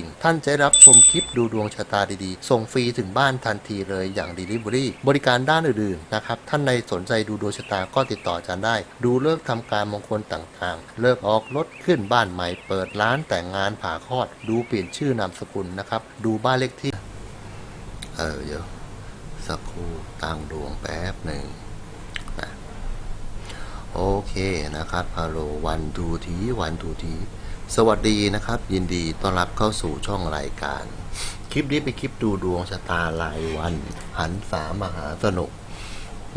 ิ่งท่านจะได้รับชมคลิปดูดวงชะตาดีๆ ส่งฟรีถึงบ้านทันทีเลยอย่าง Delivery บริการด้านอื่นๆนะครับ ท่านในสนใจดูดวงชะตาก็ติดต่ออาจารย์ได้ ดูเลิกษ์ทำการมงคลต่างๆ เลิกออกรถขึ้นบ้านใหม่ เปิดร้านแต่งงานผ่าคลอด ดูเปลี่ยนชื่อนามสกุลนะครับ ดูบ้านเลขที่ เออเดี๋ยวสักครู่ตั้งดวงแป๊บหนึ่งโอเคนะครับฮัลโหลวันทูทีวันทูที สวัสดีนะครับ ยินดีต้อนรับเข้าสู่ช่องรายการ คลิปนี้เป็นคลิปดูดวงชะตารายวัน หันสามหาสนุก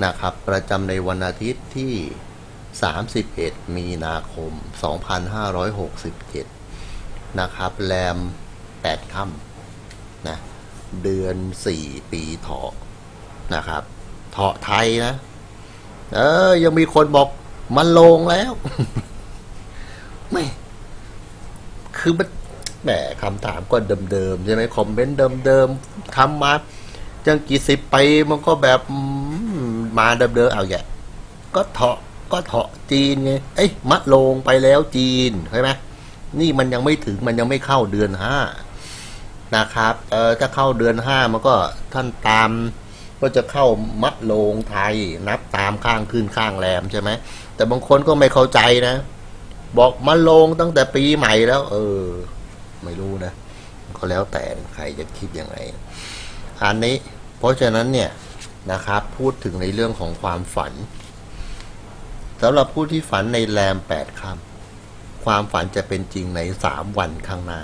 นะครับ ประจำในวันอาทิตย์ที่ 31 มีนาคม 2567 นะครับ แรม 8 ค่ำนะเดือนสี่ปีเถาะนะครับเถาะไทยนะ เออ ยังมีคนบอกมันลงแล้ว ไม่ คือมันแหมคำถามก็เดิมๆใช่ไหมคอมเมนต์เดิมๆทำมาจังกี่สิบไปมันก็แบบมาเดิมๆเอาอย่ก็เถาะก็เถาะจีนไงเอ้ยมะลงไปแล้วจีนใช่ไหมนี่มันยังไม่ถึงมันยังไม่เข้าเดือนห้านะครับเออถ้าเข้าเดือนห้ามันก็ท่านตามก็จะเข้ามัดโลงไทยนับตามข้างขึ้นข้างแรมใช่ไหมแต่บางคนก็ไม่เข้าใจนะ บอกมาลงตั้งแต่ปีใหม่แล้ว เออ ไม่รู้นะ ก็แล้วแต่ใครจะคิดยังไง อันนี้ เพราะฉะนั้นเนี่ยนะครับ พูดถึงในเรื่องของความฝันสำหรับผู้ที่ฝันในแรมแปดค่ำความฝันจะเป็นจริงในสามวันข้างหน้า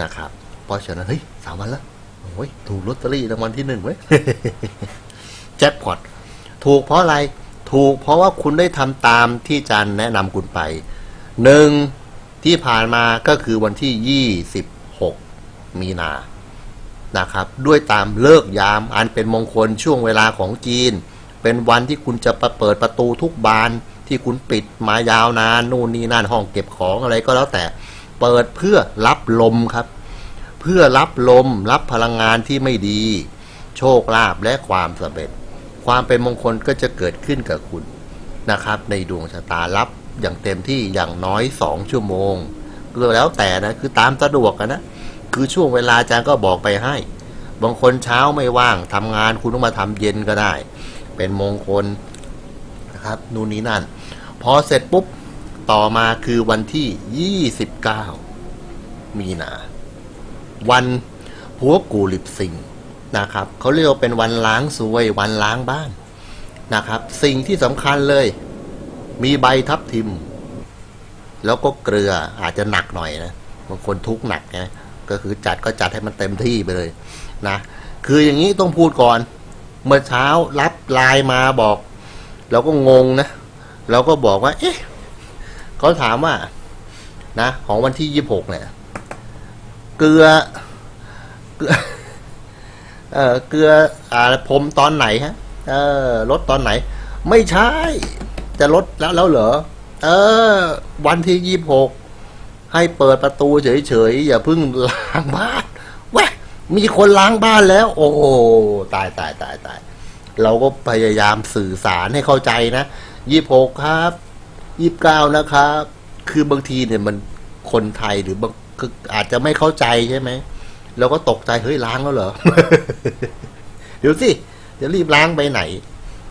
นะครับ เพราะฉะนั้นเฮ้ยสามวันแล้วโอ้ยถูกลอตเตอรี่รางวัลที่หนึ่งเว้ยแจ็คพอตถูกเพราะอะไร ถูกเพราะว่าคุณได้ทำตามที่อาจารย์แนะนำคุณไป หนึ่งที่ผ่านมาก็คือวันที่ยี่สิบหกมีนานะครับ ด้วยตามเลิกยามอันเป็นมงคลช่วงเวลาของจีน เป็นวันที่คุณจะเปิดประตูทุกบานที่คุณปิดมายาวนานนู่นนี่นั่นห้องเก็บของอะไรก็แล้วแต่เปิดเพื่อรับลมครับ เพื่อรับลมรับพลังงานที่ไม่ดี โชคลาภและความสำเร็จ ความเป็นมงคลก็จะเกิดขึ้นกับคุณนะครับ ในดวงชะตารับ อย่างเต็มที่อย่างน้อยสองชั่วโมงก็แล้วแต่นะคือตามสะดวกอะนะ คือช่วงเวลาอาจารย์ก็บอกไปให้ บางคนเช้าไม่ว่างทำงานคุณต้องมาทำเย็นก็ได้ เป็นมงคลนะครับนู่นนี่นั่น พอเสร็จปุ๊บต่อมาคือวันที่ 29 มีนา วันหัวกูลิบสิงนะครับเขาเรียกว่าเป็นวันล้างซวยวันล้างบ้านนะครับ สิ่งที่สำคัญเลย มีใบทับทิม แล้วก็เกลืออาจจะหนักหน่อยนะบางคนทุกข์หนักนะก็คือจัดก็จัดให้มันเต็มที่ไปเลยนะคืออย่างนี้ต้องพูดก่อน เมื่อเช้ารับไลน์มาบอก เราก็งงนะเราก็บอกว่า เอ๊ะเขาถามว่า นะ ของวันที่ยี่หกเนี่ย เกลือ เกลือเออเกลืออ่าพรมตอนไหนฮะ เออลดตอนไหน ไม่ใช่ จะลดแล้วแล้วเหรอ เออ วันที่ยี่หกให้เปิดประตูเฉยๆอย่าเพิ่งล้างบ้านแวะมีคนล้างบ้านแล้ว โอ้โหตายตายตายตายเราก็พยายามสื่อสารให้เข้าใจนะยี่หกครับยี่บเก้านะครับ คือบางทีเนี่ยมันคนไทยหรือบางคืออาจจะไม่เข้าใจใช่ไหมเราก็ตกใจเฮ้ยล้างแล้วเหรอ เดี๋ยวสิจะรีบล้างไปไหน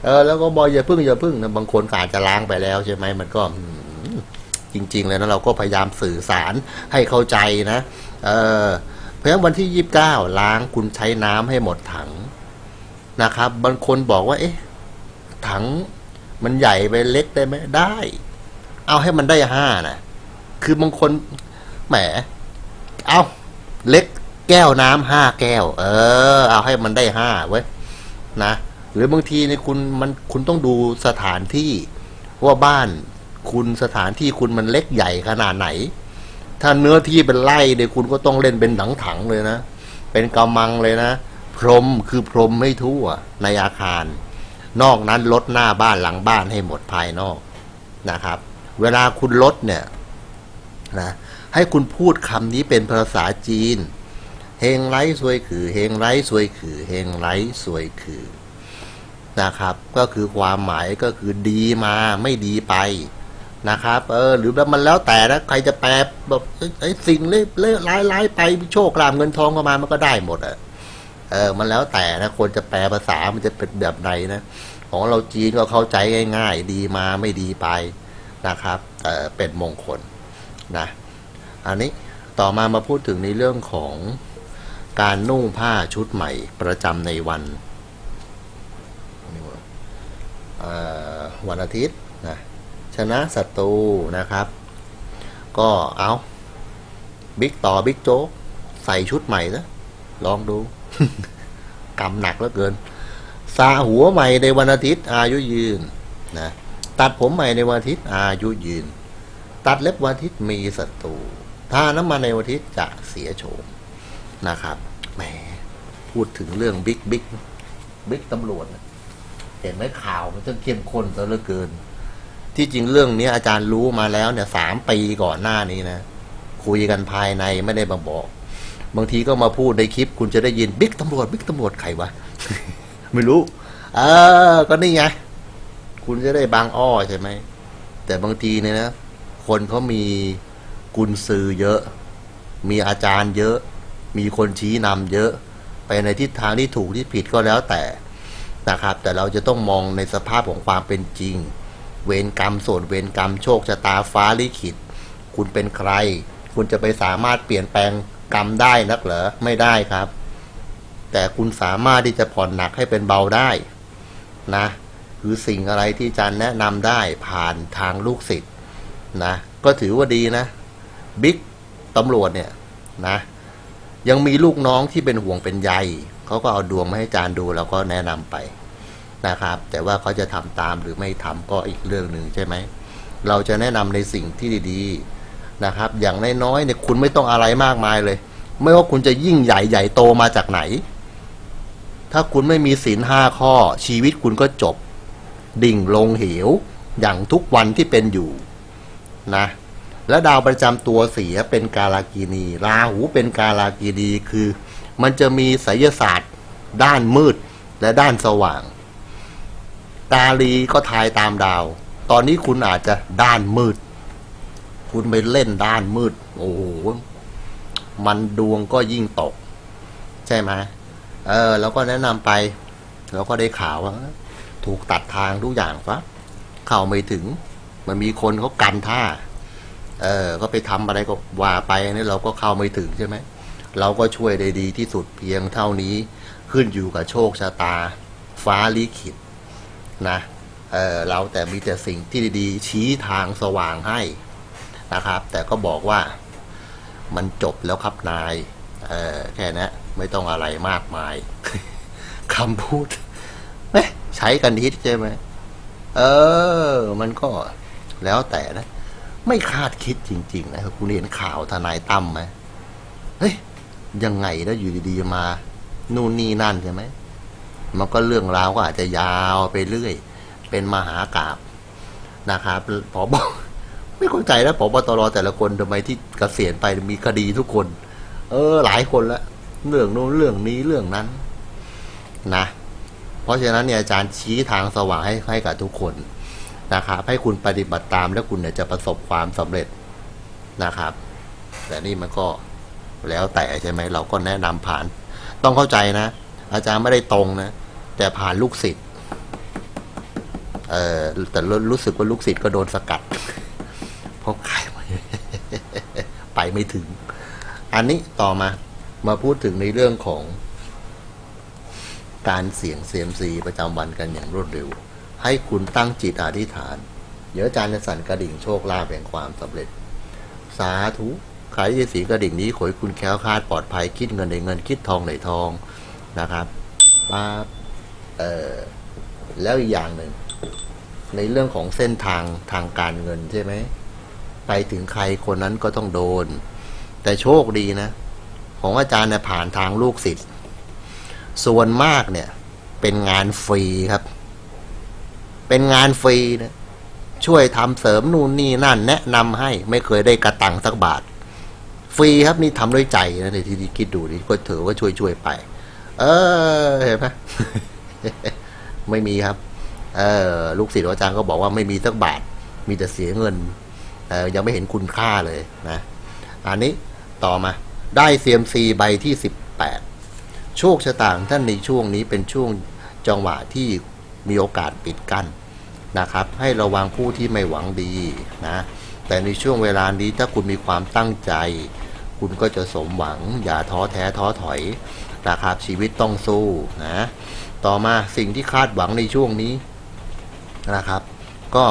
เออแล้วก็บอกอย่าพึ่งอย่าพึ่งนะบางคนอาจจะล้างไปแล้วใช่ไหมมันก็จริงๆแล้วนะเราก็พยายามสื่อสารให้เข้าใจนะ เออเพราะฉะนั้นวันที่ยี่บเก้าล้างคุณใช้น้ำให้หมดถังนะครับ บางคนบอกว่า เอ๊ะ ถังมันใหญ่ไปเล็กได้ไหมได้ เอาให้มันได้ห้านะคือบางคนแหม เอาเล็กแก้วน้ำห้าแก้ว เออ เอาให้มันได้ห้าเว้ยนะ หรือบางทีเนี่ยคุณมันคุณต้องดูสถานที่ว่าบ้านคุณสถานที่คุณมันเล็กใหญ่ขนาดไหน ถ้าเนื้อที่เป็นไร่เนี่ยคุณก็ต้องเล่นเป็นหนังถังเลยนะ เป็นกำมังเลยนะ พรมคือพรมไม่ทั่วในอาคาร นอกนั้นลดหน้าบ้านหลังบ้านให้หมดภายนอกนะครับ เวลาคุณลดเนี่ยนะให้คุณพูดคำนี้เป็นภาษาจีน เฮงไร้สวยขือ เฮงไร้สวยขือ เฮงไร้สวยขือ นะครับ ก็คือความหมายก็คือดีมาไม่ดีไปนะครับ เออ หรือแล้วมันแล้วแต่นะใครจะแปลแบบอ้ยไอ้สิ่งเล่เล่ร้ายร้ายไปโชคลาภเงินทองเข้ามามันก็ได้หมดอะเออ มันแล้วแต่นะคนจะแปลภาษามันจะเป็นแบบไหนนะของเราจีนก็เข้าใจง่าย ๆ ดีมาไม่ดีไปนะครับเออเป็นมงคลนะอันนี้ต่อมามาพูดถึงในเรื่องของการนุ่งผ้าชุดใหม่ประจำในวัน วันอาทิตย์นะชนะศัตรูนะครับ ก็เอาบิ๊กต่อบิ๊กโจ๊กใส่ชุดใหม่นะลองดูกำหนักเหลือเกินสาหัวใหม่ในวันอาทิตย์ อายุยืนนะตัดผมใหม่ในวันอาทิตย์ อายุยืน ตัดเล็บวันอาทิตย์มีศัตรูทาน้ำมันในวันอาทิตย์จะเสียโฉมนะครับแหมพูดถึงเรื่องบิ๊กบิ๊กบิ๊กตำรวจนะ เห็นไหมข่าวมันจะเข้มข้นซะเหลือเกิน ที่จริงเรื่องนี้อาจารย์รู้มาแล้วเนี่ยสามปีก่อนหน้านี้นะ คุยกันภายในไม่ได้มาบอก บางทีก็มาพูดในคลิป คุณจะได้ยินบิ๊กตำรวจบิ๊กตำรวจใครวะ ไม่รู้ เออ ก็นี่ไง คุณจะได้บางอ้อใช่ไหม แต่บางทีเนี่ยนะ คนเขามีกุญซือเยอะ มีอาจารย์เยอะ มีคนชี้นำเยอะ ไปในทิศทางที่ถูกที่ผิดก็แล้วแต่ นะครับ แต่เราจะต้องมองในสภาพของความเป็นจริง เวรกรรมส่วนเวรกรรมโชคชะตาฟ้าลิขิต คุณเป็นใคร คุณจะไปสามารถเปลี่ยนแปลงกรรมได้นักเหรอไม่ได้ครับ แต่คุณสามารถที่จะผ่อนหนักให้เป็นเบาได้นะคือสิ่งอะไรที่อาจารย์แนะนำได้ผ่านทางลูกศิษย์นะก็ถือว่าดีนะบิ๊กตำรวจเนี่ยนะยังมีลูกน้องที่เป็นห่วงเป็นใย เขาก็เอาดวงมาให้อาจารย์ดูแล้วก็แนะนำไปนะครับ แต่ว่าเขาจะทำตามหรือไม่ทำก็อีกเรื่องหนึ่งใช่ไหมเราจะแนะนำในสิ่งที่ดีๆนะครับ อย่างน้อยๆเนี่ยคุณไม่ต้องอะไรมากมายเลย ไม่ว่าคุณจะยิ่งใหญ่ใหญ่โตมาจากไหน ถ้าคุณไม่มีศีลห้าข้อ ชีวิตคุณก็จบ ดิ่งลงเหว อย่างทุกวันที่เป็นอยู่นะและดาวประจำตัวเสียเป็นกาลากินีราหูเป็นกาลากินีคือ มันจะมีไสยศาสตร์ ด้านมืดและด้านสว่าง ตาลีก็ทายตามดาว ตอนนี้คุณอาจจะด้านมืด คุณไปเล่นด้านมืด โอ้โหมันดวงก็ยิ่งตก ใช่ไหมเออ แล้วก็แนะนำไป แล้วก็ได้ข่าวว่า ถูกตัดทางทุกอย่างฟะเข้าไม่ถึง มันมีคนเขากันท่า เออ ก็ไปทำอะไรก็ว่าไปนี่เราก็เข้าไม่ถึงใช่ไหม เราก็ช่วยได้ดีที่สุดเพียงเท่านี้ขึ้นอยู่กับโชคชะตา ฟ้าลิขิตนะเเราแต่มีแต่สิ่งที่ดีๆ ชี้ทางสว่างให้นะครับ แต่ก็บอกว่ามันจบแล้วครับนายแค่นั้นไม่ต้องอะไรมากมายคำพูดใช้กันฮิตใช่ไหมเออ มันก็แล้วแต่นะ ไม่คาดคิดจริง ๆ นะคุณเห็นข่าวทนายตั้มไหมเฮ้ย ยังไงแล้วอยู่ดีๆมา นู่นนี่นั่นใช่ไหมมันก็เรื่องราวก็อาจจะยาวไปเรื่อย เป็นมหากราบนะครับผอบอไม่เข้าใจแล้วผบตรแต่ละคนทำไมที่เกษียณไปมีคดีทุกคน เออ หลายคนละเรื่องโน้นเรื่องนี้เรื่องนั้น นะ เพราะฉะนั้นเนี่ยอาจารย์ชี้ทางสว่างให้ให้กับทุกคนนะครับให้คุณปฏิบัติตามแล้วคุณเนี่ยจะประสบความสำเร็จนะครับ แต่นี่มันก็ แล้วแต่ใช่ไหมเราก็แนะนำผ่าน ต้องเข้าใจนะ อาจารย์ไม่ได้ตรงนะ แต่ผ่านลูกศิษย์เออแต่รู้สึกว่าลูกศิษย์ก็โดนสกัดเพราะใครไปไปไม่ถึง อันนี้ต่อมามาพูดถึงในเรื่องของการเสี่ยงเซียมซีประจำวันกันอย่างรวดเร็ว ให้คุณตั้งจิตอธิษฐาน เดี๋ยวอาจารย์จะสั่นกระดิ่งโชคลาภแห่งความสำเร็จ สาธุ ขายยสีกระดิ่งนี้ขอให้คุณแคล้วคลาดปลอดภัยคิดเงินในเงินคิดทองในทองนะครับป้าบเออแล้วอีกอย่างหนึ่ง ในเรื่องของเส้นทางทางการเงินใช่ไหมไปถึงใครคนนั้นก็ต้องโดน แต่โชคดีนะ ของอาจารย์เนี่ยผ่านทางลูกศิษย์ส่วนมากเนี่ย เป็นงานฟรีครับ เป็นงานฟรีนะช่วยทำเสริมนู่นนี่นั่น แนะนำให้ไม่เคยได้กระตังสักบาท ฟรีครับนี่ทำด้วยใจนะในที่ที่คิดดูดิก็ถือว่าช่วยช่วยๆไป เออเห็นไหมไม่มีครับ เออลูกศิษย์อาจารย์ก็บอกว่าไม่มีสักบาท มีแต่เสียเงินเออยังไม่เห็นคุณค่าเลยนะ อันนี้ต่อมา ได้เซียมซีใบที่สิบแปดโชคชะตางท่านในช่วงนี้เป็นช่วงจังหวะที่มีโอกาสปิดกั้นนะครับ ให้ระวังผู้ที่ไม่หวังดีนะ แต่ในช่วงเวลานี้ถ้าคุณมีความตั้งใจ คุณก็จะสมหวัง อย่าท้อแท้ท้อถอยนะครับชีวิตต้องสู้นะ ต่อมาสิ่งที่คาดหวังในช่วงนี้นะครับ ก็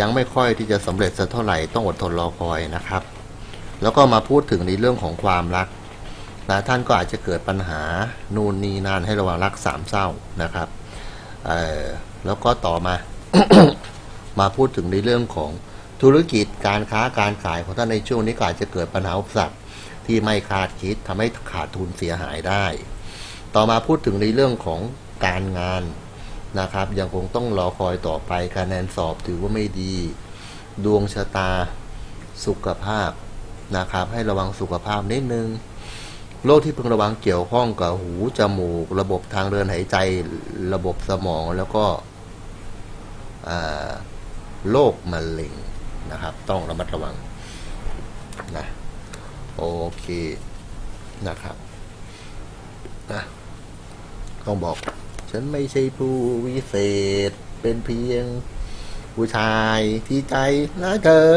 ยังไม่ค่อยที่จะสำเร็จสักเท่าไหร่ต้องอดทนรอคอยนะครับ แล้วก็มาพูดถึงในเรื่องของความรักนะท่านก็อาจจะเกิดปัญหานู่นนี่นั่นให้ระวังรักสามเศร้านะครับแล้วก็ต่อมา มาพูดถึงในเรื่องของ ธุรกิจการค้าการขายของท่านในช่วงนี้ก็อาจจะเกิดปัญหาอุปสรรคที่ไม่คาดคิดทำให้ขาดทุนเสียหายได้ ต่อมาพูดถึงในเรื่องของการงานนะครับ ยังคงต้องรอคอยต่อไปคะแนนสอบถือว่าไม่ดี ดวงชะตาสุขภาพนะครับ ให้ระวังสุขภาพนิดนึงโรคที่พึงระวังเกี่ยวข้องกับหูจมูก ระบบทางเดินหายใจระบบสมองแล้วก็โรคมะเร็ง นะครับ ต้องระมัดระวังนะโอเคนะครับนะต้องบอก ฉันไม่ใช่ผู้วิเศษ เป็นเพียงผู้ชายที่ใจนะเธอ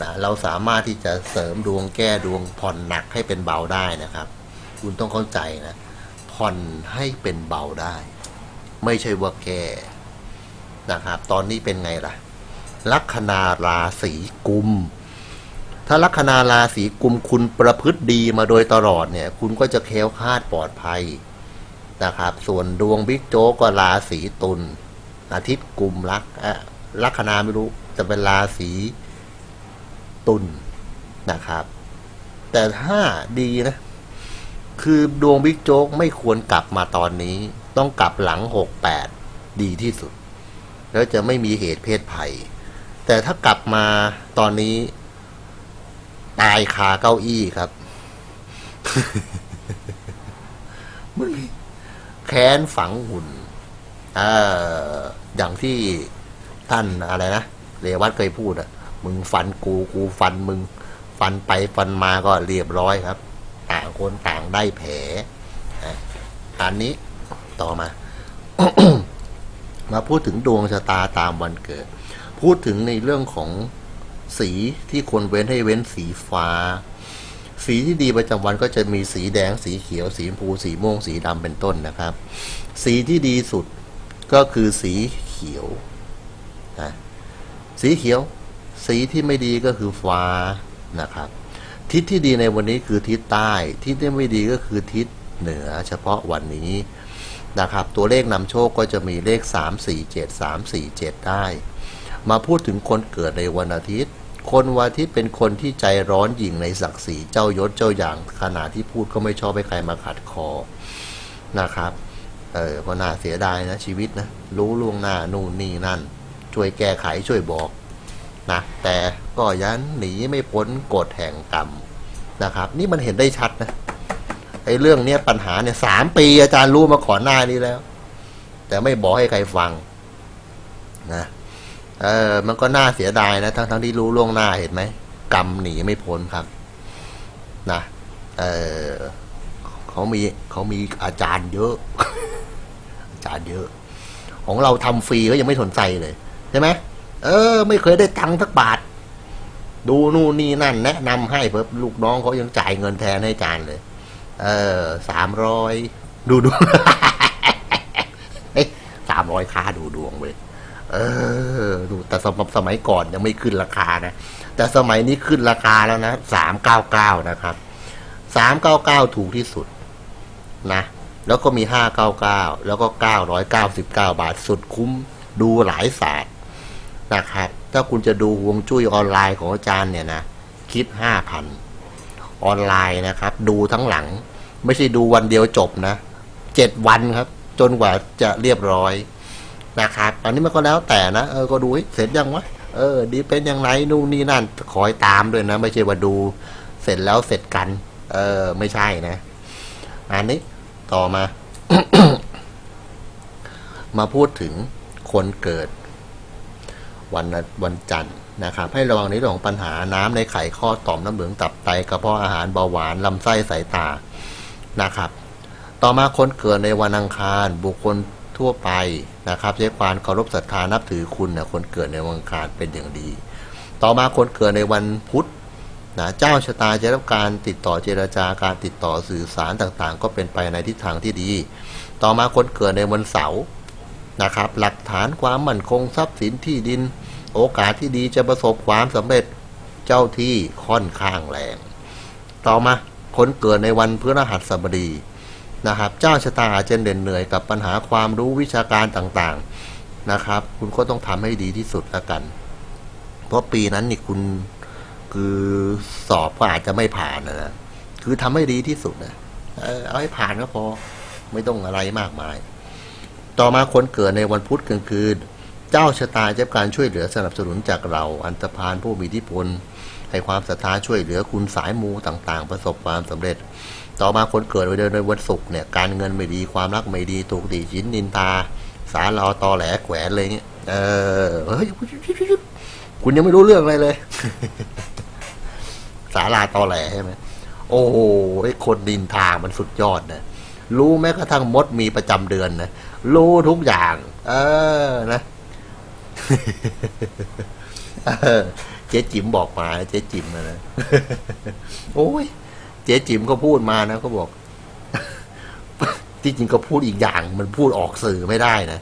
นะเราสามารถที่จะเสริมดวงแก้ดวงผ่อนหนักให้เป็นเบาได้นะครับ คุณต้องเข้าใจนะ ผ่อนให้เป็นเบาได้ ไม่ใช่ว่าแก้ นะครับ ตอนนี้เป็นไงล่ะ ลัคนาราศีกุม ถ้าลัคนาราศีกุมคุณประพฤติดีมาโดยตลอดเนี่ย คุณก็จะแคล้วคลาดปลอดภัยนะครับ ส่วนดวงบิ๊กโจ๊กก็ราศีตุลอาทิตย์กุมลักเอ่อลัคนาไม่รู้จะเป็นราศีตุลนะครับ แต่ถ้าดีนะ คือดวงบิ๊กโจ๊กไม่ควรกลับมาตอนนี้ ต้องกลับหลังหกแปดดีที่สุด แล้วจะไม่มีเหตุเพศภัย แต่ถ้ากลับมาตอนนี้ ตายคาเก้าอี้ครับมันมีแค้นฝังหุ่นเอออย่างที่ท่านอะไรนะเรวัตเคยพูดอะมึงฟันกูกูฟันมึง ฟันไปฟันมาก็เรียบร้อยครับ ต่างคนต่างได้แผลอันนี้ต่อมา มาพูดถึงดวงชะตาตามวันเกิด พูดถึงในเรื่องของสีที่ควรเว้นให้เว้นสีฟ้า สีที่ดีประจำวันก็จะมีสีแดง สีเขียว สีชมพู สีม่วง สีดำเป็นต้นนะครับ สีที่ดีสุดก็คือสีเขียวนะสีเขียว สีที่ไม่ดีก็คือฟ้านะครับ ทิศที่ดีในวันนี้คือทิศใต้ ทิศที่ไม่ดีก็คือทิศเหนือเฉพาะวันนี้ นะครับ ตัวเลขนำโชคก็จะมีเลข 3 4 7 3 4 7 ได้ มาพูดถึงคนเกิดในวันอาทิตย์ คนวันอาทิตย์เป็นคนที่ใจร้อนหยิ่งในศักดิ์ศรีเจ้ายศเจ้าอย่างขณะที่พูดก็ไม่ชอบให้ใครมาขัดคอนะครับเออก็น่าเสียดายนะชีวิตนะ รู้ล่วงหน้านู่นนี่นั่น ช่วยแก้ไขช่วยบอกนะแต่ก็ยันหนีไม่พ้นกฎแห่งกรรมนะครับ นี่มันเห็นได้ชัดนะ อ้เรื่องเนี้ยปัญหาเนี่ยสามปีอาจารย์รู้มาก่อนหน้านี้แล้ว แต่ไม่บอกให้ใครฟังนะเออ มันก็น่าเสียดายนะทั้งทั้งที่รู้ล่วงหน้าเห็นไหมกรรมหนีไม่พ้นครับนะเออเขามีเขามีอาจารย์เยอะ อาจารย์เยอะ ของเราทำฟรีก็ยังไม่สนใจเลยใช่ไหมเออ ไม่เคยได้ตังค์สักบาท ดูนู่นนี่นั่น แนะนำให้เพิ่ลูกน้องเขายังจ่ายเงินแทนให้อาจารย์เลย เออสามร้อยดูดูเอ้สามร้อยค่าดูดวงเว้ยเออ ดูแต่สมัยสมัยก่อนยังไม่ขึ้นราคานะ แต่สมัยนี้ขึ้นราคาแล้วนะสามเก้าเก้านะครับสามเก้าเก้าถูกที่สุด นะ แล้วก็มีห้าเก้าเก้าแล้วก็เก้าร้อยเก้าสิบเก้าบาทสุดคุ้มดูหลายศาสตร์นะครับถ้าคุณจะดูฮวงจุ้ยออนไลน์ของอาจารย์เนี่ยนะคิดห้าพันออนไลน์นะครับ ดูทั้งหลัง ไม่ใช่ดูวันเดียวจบนะเจ็ดวันครับ จนกว่าจะเรียบร้อยนะครับ อันนี้มันก็แล้วแต่นะเออก็ดูเฮ้เสร็จยังวะเออ ดีเป็นยังไงนู่นนี่นั่นคอยตามด้วยนะ ไม่ใช่ว่าดู เสร็จแล้วเสร็จกัน เออ ไม่ใช่นะ อันนี้ต่อมา มาพูดถึงคนเกิด วันวันจันทร์นะครับ ให้ระวังในเรื่องของปัญหาน้ำในไข่ข้อต่อมน้ำเหลืองตับไตกระเพาะอาหารเบาหวานลำไส้สายตา นะครับ ต่อมาคนเกิดในวันอังคารบุคคลทั่วไปนะครับใช้ความเคารพศรัทธานับถือคุณนะคนเกิดในวันอังคารเป็นอย่างดี ต่อมาคนเกิดในวันพุธนะเจ้าชะตาจะรับการติดต่อเจรจาการติดต่อสื่อสารต่างๆ ก็เป็นไปในทิศทางที่ดี ต่อมาคนเกิดในวันเสาร์นะครับ หลักฐานความมั่นคงทรัพย์สินที่ดิน โอกาสที่ดีจะประสบความสำเร็จเจ้าที่ค่อนข้างแรง ต่อมา คนเกิดในวันพฤหัสบดีนะครับ เจ้าชะตาอาจจะเหน็ดเหนื่อยกับปัญหาความรู้วิชาการต่างๆนะครับ คุณก็ต้องทำให้ดีที่สุดละกัน เพราะปีนั้นนี่คุณคือสอบก็อาจจะไม่ผ่านนะนะคือทำให้ดีที่สุดนะเออเอาให้ผ่านก็พอไม่ต้องอะไรมากมาย ต่อมาคนเกิดในวันพุธกลางคืน เจ้าชะตาจะการช่วยเหลือสนับสนุนจากเรา อันตรพานผู้มีอิทธิพล ให้ความศรัทธาช่วยเหลือคุณสายมูต่างๆ ประสบความสำเร็จ ต่อมาคนเกิดในเดือนวันศุกร์เนี่ยการเงินไม่ดีความรักไม่ดีถูกดีชินนินตาสารลอตอแหลแขวนเลยเนี่ยเออเฮ้ยคุณยังไม่รู้เรื่องอะไรเลย สาราตอแหลใช่ไหมโอ้โหไอ้คนดินทางมันสุดยอดนะรู้แม้กระทั่งมดมีประจำเดือนนะรู้ทุกอย่าง เออนะ เจ๊จิ๋มบอกมาเจ๊จิ๋มนะโอ้ยเจ๊จิ๋มก็พูดมานะก็บอก ที่จริงก็พูดอีกอย่าง มันพูดออกสื่อไม่ได้นะ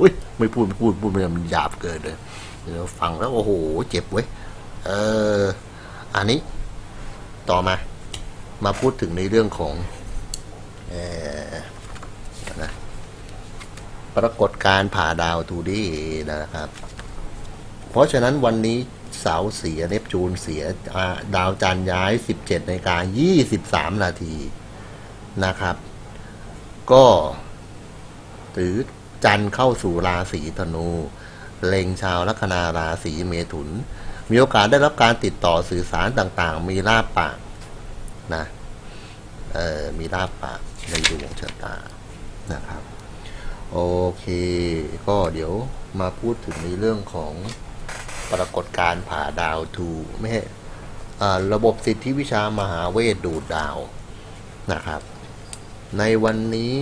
อุ้ยไม่พูดไม่พูดพูดมันหยาบเกินเลยเดี๋ยวฟังแล้วโอ้โห เจ็บเว้ยเออ อันนี้ ต่อมา มาพูดถึงในเรื่องของเออนะปรากฏการผ่าดาวทูดี้นะครับ เพราะฉะนั้นวันนี้เสาร์เสียเนปจูนเสียดาวจันย้าย 17นาฬิกา23 นาทีนะครับ ก็หรือจันเข้าสู่ราศีธนูเล็งชาวลัคนาราศีเมถุน มีโอกาสได้รับการติดต่อสื่อสารต่างๆ มีลาบปากนะเอ่อมีลาบปากในดวงชะตานะครับ โอเค ก็เดี๋ยวมาพูดถึงในเรื่องของ ปรากฏการผ่าดาวทูไม่ใช่ระบบสิทธิวิชามหาเวทดูดดาวนะครับ ในวันนี้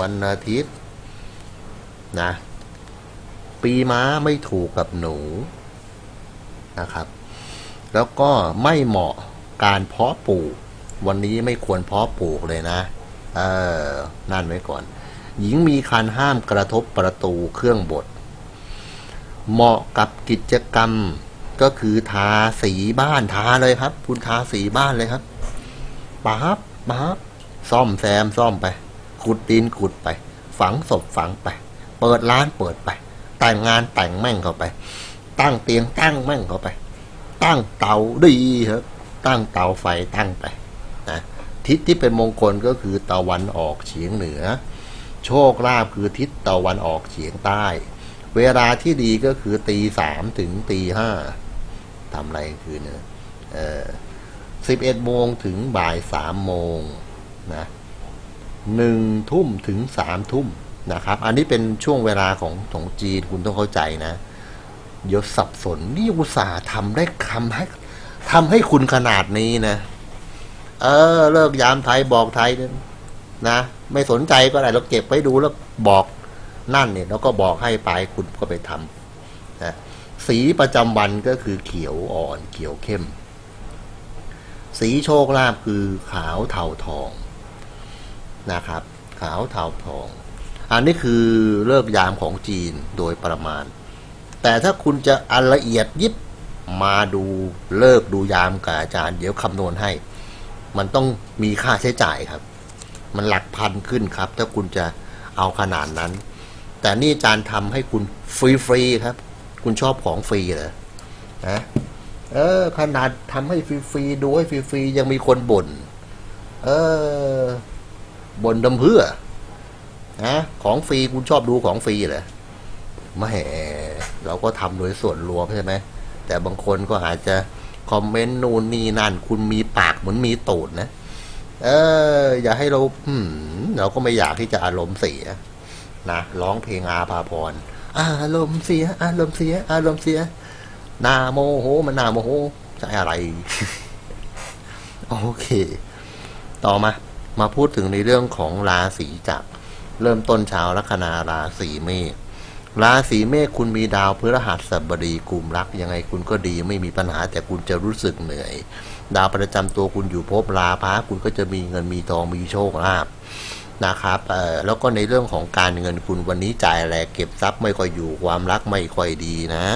วันอาทิตย์นะ ปีม้าไม่ถูกกับหนูนะครับ แล้วก็ไม่เหมาะการเพาะปลูก วันนี้ไม่ควรเพาะปลูกเลยนะ เออ นั่นไว้ก่อน หญิงมีคันห้ามกระทบประตูเครื่องบด เหมาะกับกิจกรรม ก็คือทาสีบ้านทาเลยครับ คุณทาสีบ้านเลยครับป๊บป๊บซ่อมแซมซ่อมไป ขุดดินขุดไป ฝังศพฝังไป เปิดร้านเปิดไป แต่งงานแต่งแม่งเข้าไป ตั้งเตียงตั้งแม่งเข้าไป ตั้งเตาดีครับ ตั้งเตาไฟตั้งไปนะทิศที่เป็นมงคลก็คือตะวันออกเฉียงเหนือ โชคลาภคือทิศตะวันออกเฉียงใต้ เวลาที่ดีก็คือตีสามถึงตีห้าทำอะไรคืนเนี่ยเออสิบเอ็ดโมงถึงบ่ายสามโมงนะหนึ่งทุ่มถึงสามทุ่มนะครับ อันนี้เป็นช่วงเวลาของของจีนคุณต้องเข้าใจนะ เดี๋ยวสับสนนี่อุตส่าห์ทำได้คำให้ทำให้คุณขนาดนี้นะ เออ เลิกยามไทยบอกไทยนะนะไม่สนใจก็ได้เราเก็บไว้ดูแล้วบอก นั่นเนี่ยแล้วก็บอกให้ไปคุณก็ไปทำนะสีประจำวันก็คือเขียวอ่อนเขียวเข้ม สีโชคลาภคือขาวเทาทองนะครับ ขาวเทาทอง อันนี้คือเลิกยามของจีนโดยประมาณ แต่ถ้าคุณจะอันละเอียดยิบมาดูเลิกดูยามกับอาจารย์ เดี๋ยวคำนวณให้ มันต้องมีค่าใช้จ่ายครับ มันหลักพันขึ้นครับ ถ้าคุณจะเอาขนาดนั้น แต่นี่อาจารย์ทำให้คุณฟรีๆครับ คุณชอบของฟรีเหรอนะเออ ขนาดทำให้ฟรีๆดูให้ฟรีๆยังมีคนบ่นเออบ่นดำเพื่อนะของฟรีคุณชอบดูของฟรีเหรอไม่เราก็ทำโดยส่วนรวมใช่ไหมแต่บางคนก็อาจจะคอมเมนต์นู่นนี่นั่นคุณมีปากเหมือนมีตูดนะ เออ อย่าให้เรา อืม เราก็ไม่อยากที่จะอารมณ์เสีย นะร้องเพลงอาภาพรอารมณ์เสีย อารมณ์เสีย อารมณ์เสียหนาโมโห มันหนาโมโหจะอะไร โอเค ต่อมา มาพูดถึงในเรื่องของราศีจักรเริ่มต้นเช้าลัคนาราศีเมษราศีเมษคุณมีดาวพฤหัสบดีกลุ่มรัก ยังไงคุณก็ดีไม่มีปัญหาแต่คุณจะรู้สึกเหนื่อย ดาวประจำตัวคุณอยู่ภพราพะคุณก็จะมีเงินมีทองมีโชคลาภ นะครับเอ่อแล้วก็ในเรื่องของการเงินคุณวันนี้จ่ายแลกเก็บทรัพย์ไม่ค่อยอยู่ความรักไม่ค่อยดีนะ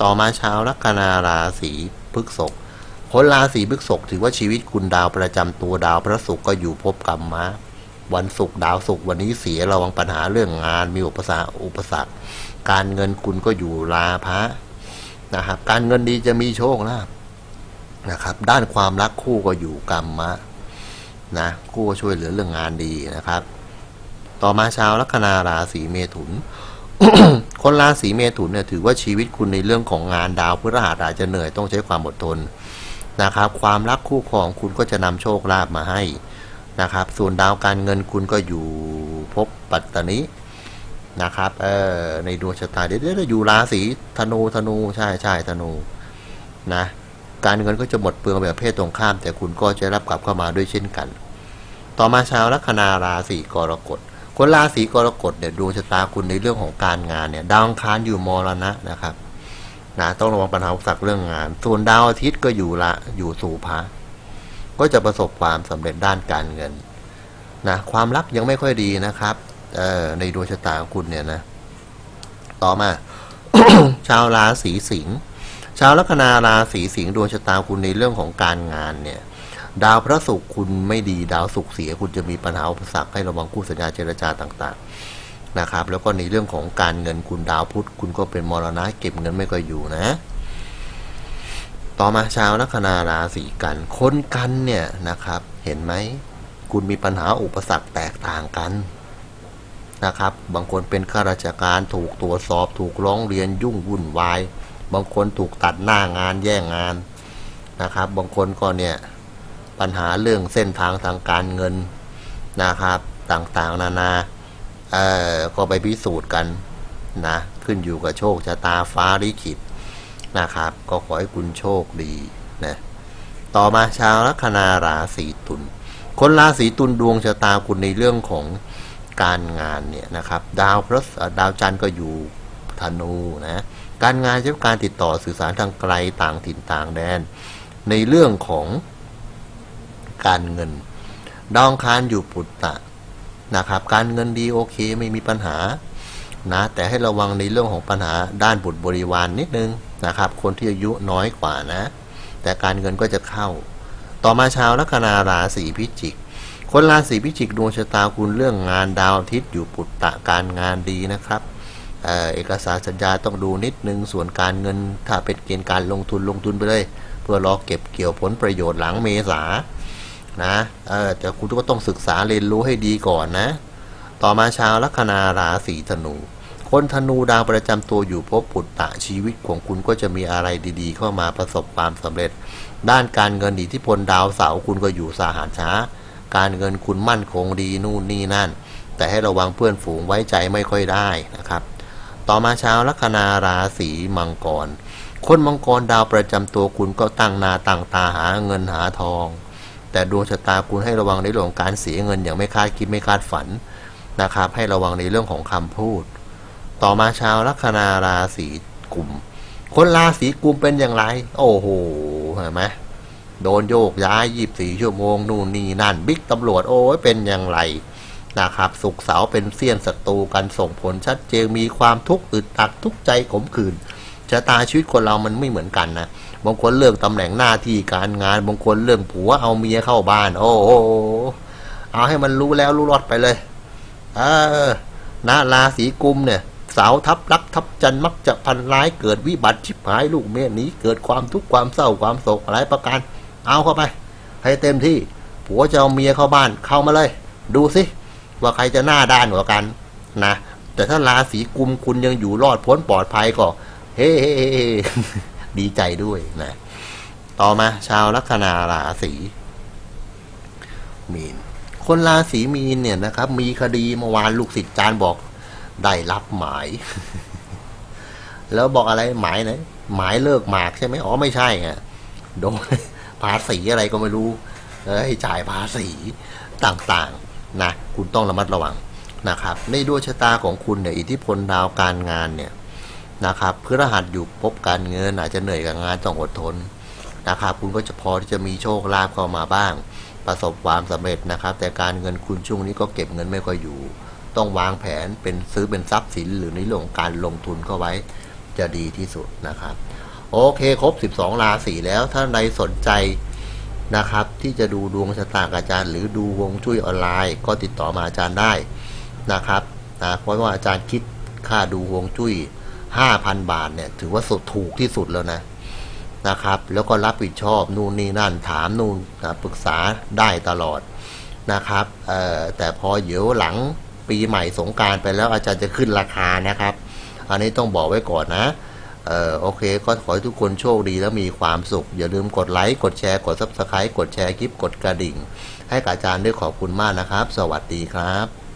ต่อมาชาวลัคนาราศีพฤษภคนราศีพฤษภถือว่าชีวิตคุณดาวประจำตัวดาวพระศุกร์ก็อยู่ภพกรรมมะวันศุกร์ดาวศุกร์วันนี้เสียระวังปัญหาเรื่องงานมีอุปสรรคอุปสรรค การเงินคุณก็อยู่ราพะนะครับการเงินดีจะมีโชคลาภนะครับ ด้านความรักคู่ก็อยู่กรรมะ นะคู่ก็ช่วยเหลือเรื่องงานดีนะครับ ต่อมาชาวลัคนาราศีเมถุน คนราศีเมถุนเนี่ยถือว่าชีวิตคุณในเรื่องของงานดาวพฤหัสอาจจะเหนื่อยต้องใช้ความอดทนนะครับ ความรักคู่ครองคุณก็จะนำโชคลาภมาให้นะครับ ส่วนดาวการเงินคุณก็อยู่ภพปัตตานินะครับเออในดวงชะตาเดี๋ยวเดี๋ยวอยู่ราศีธนูธนูใช่ใช่ธนูนะ การเงินก็จะหมดเปลืองแบบเพศตรงข้าม แต่คุณก็จะรับกลับเข้ามาด้วยเช่นกัน ต่อมาชาวลัคนาราศีกรกฎคนราศีกรกฎเนี่ยดวงชะตาคุณในเรื่องของการงานเนี่ยดาวอังคารอยู่มรณะนะครับนะต้องระวังปัญหาอุปสรรคเรื่องงาน ส่วนดาวอาทิตย์ก็อยู่ละอยู่สู่พระก็จะประสบความสำเร็จด้านการเงินนะความรักยังไม่ค่อยดีนะครับเออในดวงชะตาของคุณเนี่ยนะ ต่อมา ชาวราศีสิงห์ ชาวลัคนาราศีสิงห์ดวงชะตาคุณในเรื่องของการงานเนี่ย ดาวพระศุกร์คุณไม่ดีดาวศุกร์เสียคุณจะมีปัญหาอุปสรรคให้ระวังคู่สัญญาเจรจาต่างๆนะครับ แล้วก็ในเรื่องของการเงินคุณดาวพุธคุณก็เป็นมรณะเก็บเงินไม่ค่อยอยู่นะ ต่อมาชาวลัคนาราศีกันคนกันเนี่ยนะครับ เห็นไหมคุณมีปัญหาอุปสรรคแตกต่างกันนะครับ บางคนเป็นข้าราชการถูกตรวจสอบถูกร้องเรียนยุ่งวุ่นวาย บางคนถูกตัดหน้างานแย่งงานนะครับ บางคนก็เนี่ยปัญหาเรื่องเส้นทางทางการเงินนะครับต่างๆ นานาเอ่อก็ไปพิสูจน์กันนะขึ้นอยู่กับโชคชะตาฟ้าลิขิตนะครับ ก็ขอให้คุณโชคดีนะต่อมาชาวลัคนาราศีตุลคนราศีตุลดวงชะตาคุณในเรื่องของการงานเนี่ยนะครับ ดาวพระดาวจันทร์ก็อยู่ธนูนะ การงานใช้การติดต่อสื่อสารทางไกลต่างถิ่นต่างแดน ในเรื่องของการเงิน ดองคารอยู่ปุตตะนะครับ การเงินดีโอเคไม่มีปัญหานะแต่ให้ระวังในเรื่องของปัญหาด้านบุตรบริวารนนิดนึงนะครับ คนที่อายุน้อยกว่านะ แต่การเงินก็จะเข้า ต่อมาชาวลัคนาราศีพิจิก คนราศีพิจิกดวงชะตาคุณเรื่องงานดาวอาทิตย์อยู่ปุตตะการงานดีนะครับ เอกสารสัญญาต้องดูนิดนึงส่วนการเงินถ้าเป็นเกณฑ์การลงทุนลงทุนไปเลย เพื่อรอเก็บเกี่ยวผลประโยชน์หลังเมษานะแต่คุณก็ต้องศึกษาเรียนรู้ให้ดีก่อนนะ ต่อมาชาวลัคนาราศีธนู คนธนูดาวประจำตัวอยู่ภพปุตตะชีวิตของคุณก็จะมีอะไรดีๆ เข้ามาประสบความสำเร็จ ด้านการเงินอิทธิพลดาวเสาคุณก็อยู่สาหารช้า การเงินคุณมั่นคงดีนู่นนี่นั่น แต่ให้ระวังเพื่อนฝูงไว้ใจไม่ค่อยได้นะครับ ต่อมาชาวลัคนาราศีมังกร คนมังกรดาวประจำตัวคุณก็ตั้งนาตั้งตาหาเงินหาทอง แต่ดวงชะตาคุณให้ระวังในเรื่องของการเสียเงินอย่างไม่คาดคิดไม่คาดฝันนะครับให้ระวังในเรื่องของคำพูด ต่อมาชาวลัคนาราศีกุม คนราศีกุมเป็นอย่างไร โอ้โหเห็นไหมโดนโยกย้ายยีบสี่ชั่วโมงนู่นนี่นั่น บิ๊กตำรวจโอ้ยเป็นอย่างไร นะครับสุกเสาเป็นเสี้ยนศัตรูกันส่งผลชัดเจนมีความทุกข์อึดอัดทุกใจขมขื่นชะตาชีวิตคนเรามันไม่เหมือนกันนะบางคนเรื่องตำแหน่งหน้าที่การงานบางคนเรื่องผัวเอาเมียเข้าบ้าน โอ้โหเอาให้มันรู้แล้วรู้รอดไปเลย เออนะราศีกุมเนี่ยสาวทับรักทับจันมักจะพันร้ายเกิดวิบัติชิบหายลูกเมียหนี้ เกิดความทุกข์ความเศร้าความโศกหลายประการ เอาเข้าไป ให้เต็มที่ ผัวจะเอาเมียเข้าบ้านเข้ามาเลย ดูสิ ว่าใครจะหน้าด้านกว่ากันนะแต่ถ้าราศีกุมคุณยังอยู่รอดพ้นปลอดภัยก็ เฮ้ดีใจด้วยนะ ต่อมาชาวลัคนาราศีมีน คนราศีมีนเนี่ยนะครับ มีคดีเมื่อวานลูกศิษย์จานบอกได้รับหมาย แล้วบอกอะไรหมายไหนหมายเลิกหมากใช่ไหมอ๋อไม่ใช่ฮะโดนภาษีอะไรก็ไม่รู้เอ้ยจ่ายภาษีต่างๆ นะคุณต้องระมัดระวังนะครับในดวงชะตาของคุณเนี่ยอิทธิพลดาวการงานเนี่ยนะครับพฤหัสอยู่พบการเงินอาจจะเหนื่อยกับงานต้องอดทนนะครับคุณก็จะพอที่จะมีโชคลาภเข้ามาบ้าง ประสบความสำเร็จนะครับ แต่การเงินคุณช่วงนี้ก็เก็บเงินไม่ค่อยอยู่ ต้องวางแผนเป็นซื้อเป็นทรัพย์สินหรือในเรื่องของการลงทุนเข้าไว้จะดีที่สุดนะครับ โอเคครบ 12 ราศีแล้วถ้าใดสนใจ นะครับ ที่จะดูดวงชะตากับอาจารย์ หรือดูวงจุ้ยออนไลน์ ก็ติดต่อมาอาจารย์ได้นะครับนะเพราะว่าอาจารย์คิดค่าดูวงจุ้ย 5,000 บาทเนี่ยถือว่าสุดถูกที่สุดแล้วนะนะครับ แล้วก็รับผิดชอบนู่นนี่นั่นถามนู่นนะปรึกษาได้ตลอดนะครับแต่พอเดี๋ยวหลังปีใหม่สงการไปแล้วอาจารย์จะขึ้นราคานะครับ อันนี้ต้องบอกไว้ก่อนนะ เออโอเค ก็ขอให้ทุกคนโชคดีและมีความสุข อย่าลืมกดไลค์ กดแชร์ กดซับสไครต์กดแชร์คลิป กดกระดิ่ง ให้กับอาจารย์ด้วยขอบคุณมากนะครับ สวัสดีครับ